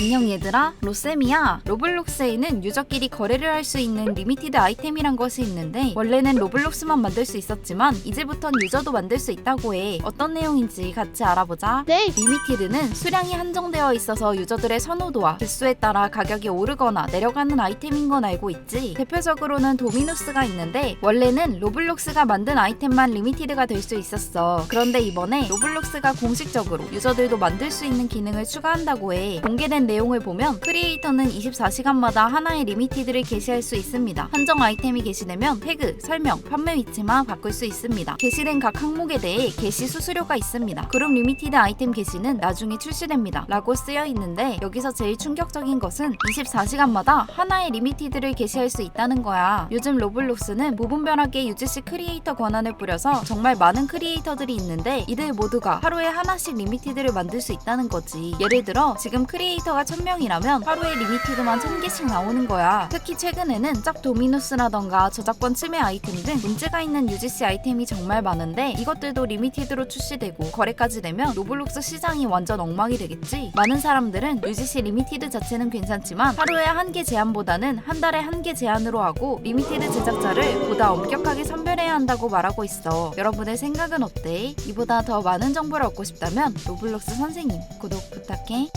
안녕 얘들아. 로쌤이야. 로블록스에 는 유저끼리 거래를 할 수 있는 리미티드 아이템이란 것이 있는데 원래는 로블록스만 만들 수 있었지만 이제부턴 유저도 만들 수 있다고 해. 어떤 내용인지 같이 알아보자. 네. 리미티드는 수량이 한정되어 있어서 유저들의 선호도와 개수에 따라 가격이 오르거나 내려가는 아이템인 건 알고 있지? 대표적으로는 도미노스가 있는데 원래는 로블록스가 만든 아이템만 리미티드가 될 수 있었어. 그런데 이번에 로블록스가 공식적으로 유저들도 만들 수 있는 기능을 추가한다고 해. 공개된 내용을 보면 크리에이터는 24시간마다 하나의 리미티드를 게시할 수 있습니다. 한정 아이템이 게시되면 태그, 설명, 판매 위치만 바꿀 수 있습니다. 게시된 각 항목에 대해 게시 수수료가 있습니다. 그룹 리미티드 아이템 게시는 나중에 출시됩니다. 라고 쓰여 있는데 여기서 제일 충격적인 것은 24시간마다 하나의 리미티드를 게시할 수 있다는 거야. 요즘 로블록스는 무분별하게 UGC 크리에이터 권한을 뿌려서 정말 많은 크리에이터들이 있는데 이들 모두가 하루에 하나씩 리미티드를 만들 수 있다는 거지. 예를 들어 지금 크리에이터가 1000명이라면 하루에 리미티드만 1000개씩 나오는 거야. 특히 최근에는 짭 도미누스라던가 저작권 침해 아이템 등 문제가 있는 UGC 아이템이 정말 많은데 이것들도 리미티드로 출시되고 거래까지 되면 로블록스 시장이 완전 엉망이 되겠지? 많은 사람들은 UGC 리미티드 자체는 괜찮지만 하루에 한 개 제한보다는 한 달에 한 개 제한으로 하고 리미티드 제작자를 보다 엄격하게 선별해야 한다고 말하고 있어. 여러분의 생각은 어때? 이보다 더 많은 정보를 얻고 싶다면 로블록스 선생님 구독 부탁해